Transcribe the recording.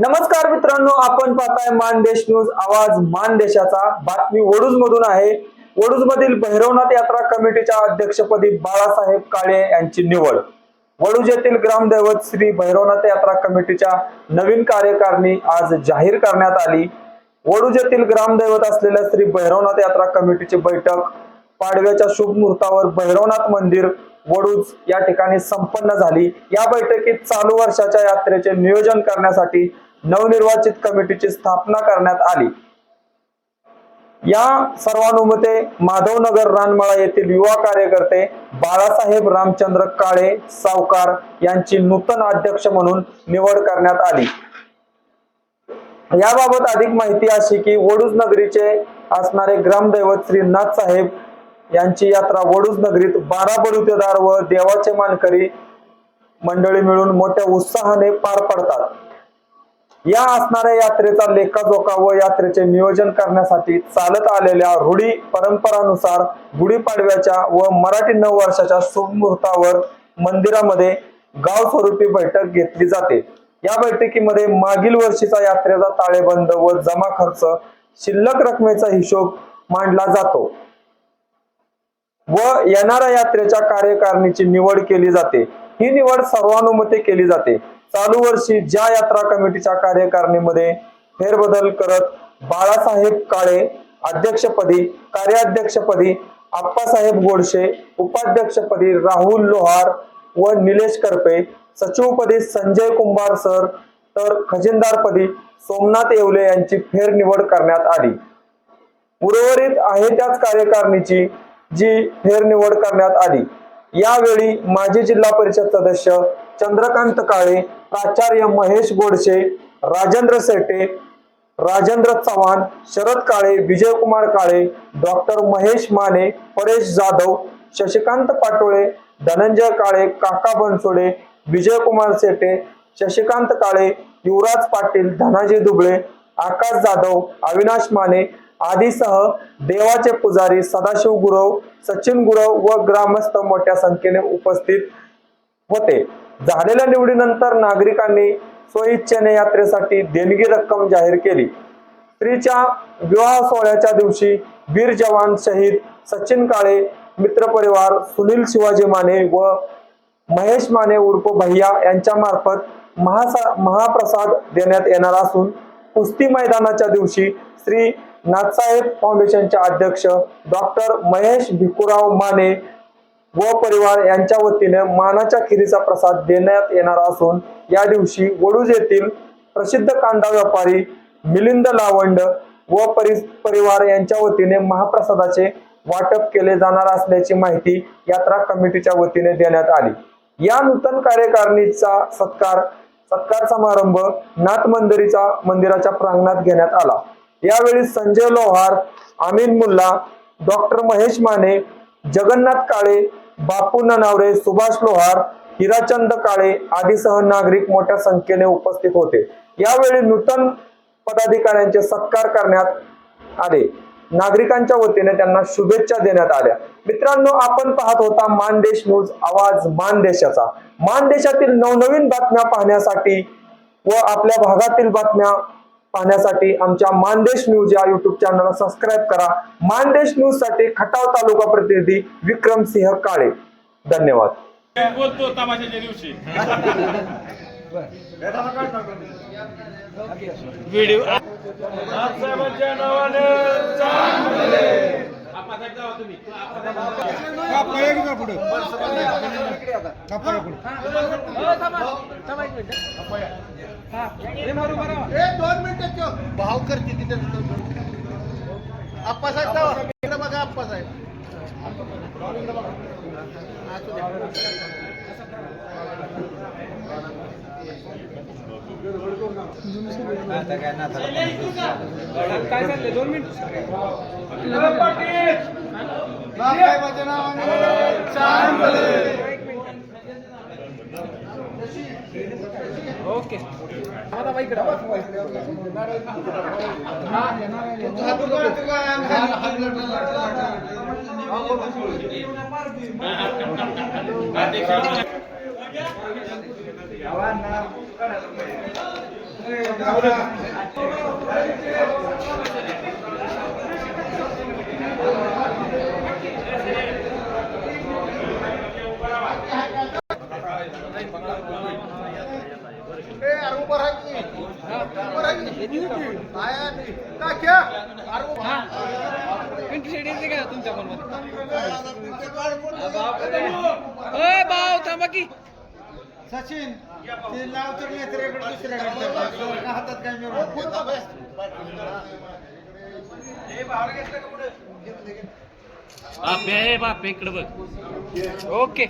नमस्कार मित्रांनो आपण पाहताय मानदेश न्यूज. आवाज मानदेशाचा. बातमी वडूज मधून आहे. वडूज मधील भैरवनाथ यात्रा कमिटीच्या अध्यक्षपदी बाळासाहेब काळे यांची निवड. वडूज येथील ग्रामदैवत श्री भैरवनाथ यात्रा कमिटीच्या नवीन कार्यकारिणी आज जाहीर करण्यात आली. वडूज येथील ग्रामदैवत असलेल्या श्री भैरवनाथ यात्रा कमिटीची बैठक पाडव्याच्या शुभ मुहूर्तावर भैरवनाथ मंदिर वडूज या ठिकाणी संपन्न झाली. या बैठकीत चालू वर्षाच्या यात्रेचे नियोजन करण्यासाठी नवनिर्वाचित कमिटीची स्थापना करण्यात आली. या सर्वानुमते माधवनगर रानमळा येथील युवा कार्यकर्ते बाळासाहेब रामचंद्र काळे सावकार यांची नूतन अध्यक्ष म्हणून निवड करण्यात आली. याबाबत अधिक माहिती अशी की वडूज नगरीचे असणारे ग्रामदैवत श्री नाथ साहेब यांची यात्रा वडूज नगरीत बारा बलुतेदार व देवाचे मानकरी मंडळी मिळून मोठ्या उत्साहाने पार पडतात. या असणाऱ्या यात्रेचा लेखाजोखा व यात्रेचे नियोजन करण्यासाठी चालत आलेल्या रूढी परंपरानुसार गुढीपाडव्याच्या व मराठी नव वर्षाच्या शुभ मंदिरामध्ये गाव स्वरूपी बैठक घेतली जाते. या बैठकीमध्ये मागील वर्षीचा यात्रेचा ताळेबंद व जमा खर्च शिल्लक रकमेचा हिशोब मांडला जातो. व येणाऱ्या यात्रेच्या कार्यकारिणीची निवड केली जाते. ही निवड सर्वानुमते केली जाते. चालू वर्षी ज्या यात्रा कमिटीच्या कार्यकारिणीमध्ये फेरबदल करत बाळासाहेब काळे अध्यक्षपदी कार्याध्यक्षपदी आप्पासाहेब गोडशे उपाध्यक्षपदी राहुल लोहार व निलेश करपे सचिवपदी संजय कुंभार सर तर खजिनदारपदी सोमनाथ येवले यांची फेरनिवड करण्यात आली. उर्वरित आहे त्याच कार्यकारिणीची जी फेरनिवड करण्यात आली. यावेळी माजी जिल्हा परिषद सदस्य चंद्रकांत काळे प्राचार्य महेश गोडसे राजेंद्र सेटे राजेंद्र चव्हाण शरद काळे विजयकुमार काळे डॉक्टर महेश माने परेश जाधव शशिकांत पाटोळे धनंजय काळे काका बनसोडे विजयकुमार सेटे शशिकांत काळे युवराज पाटील धनाजी दुबळे आकाश जाधव अविनाश माने आदीसह देवाचे पुजारी सदाशिव गुरव सचिन गुरव व ग्रामस्थ मोठ्या संख्येने उपस्थित होते. झालेल्या निवडीनंतर नागरिकांनी स्वइच्छेने यात्रेसाठी देणगी रक्कम जाहीर केली. स्त्रीच्या विवाह सोहळ्याच्या दिवशी वीर जवान शहीद सचिन काळे मित्रपरिवार सुनील शिवाजी माने व महेश माने उर्फ भैया यांच्या मार्फत महासा महाप्रसाद देण्यात येणार असून कुस्ती मैदानाच्या दिवशी श्री नाथसाहेब फाउंडेशनचे अध्यक्ष डॉक्टर महेश भिकुराव माने व परिवार यांच्या वतीने मानाच्या खिरीचा प्रसाद देण्यात येणार असून या दिवशी वडूज येथील प्रसिद्ध कांदा व्यापारी मिलिंद लावंड व परि परिवार यांच्या वतीने महाप्रसादाचे वाटप केले जाणार असल्याची माहिती यात्रा कमिटीच्या वतीने देण्यात आली. या नूतन कार्यकारिणीचा सत्कार सत्कार समारंभ नाथ मंदिरीचा मंदिराच्या प्रांगणात घेण्यात आला. यावेळी संजय लोहार अमीन मुल्ला डॉक्टर महेश माने जगन्नाथ काळे बापू ननावरे सुभाष लोहार हिराचंद काळे आदीसह नागरिक मोठ्या संख्येने उपस्थित होते. यावेळी नूतन पदाधिकाऱ्यांचे सत्कार करण्यात आले. नागरिकांच्या वतीने त्यांना शुभेच्छा देण्यात आल्या. मित्रांनो आपण पाहत होता मानदेश न्यूज आवाज मानदेशाचा मानदेशातील नवनवीन बातम्या पाहण्यासाठी व आपल्या भागातील बातम्या पाहण्यासाठी आमच्या मानदेश न्यूज या युट्यूब चॅनलला सबस्क्राईब करा. मानदेश न्यूजसाठी खटाव तालुका प्रतिनिधी विक्रम सिंह काळे. धन्यवाद. बोलतो दिवशी व्हिडिओ भाव करते तिथे आप्पासाहेब जावा. इकडे बघा आप्पासाहेब असू द्या. बापसाहेबाच्या नावाने चांद भले. तुमचा हात अध्यक्ष ए, अरे उभं राहा की. सचिन ते लाव तर नेत्रेकडे दुसऱ्याकडे हातात काय? बापे बापे इकडे बघ. ओके.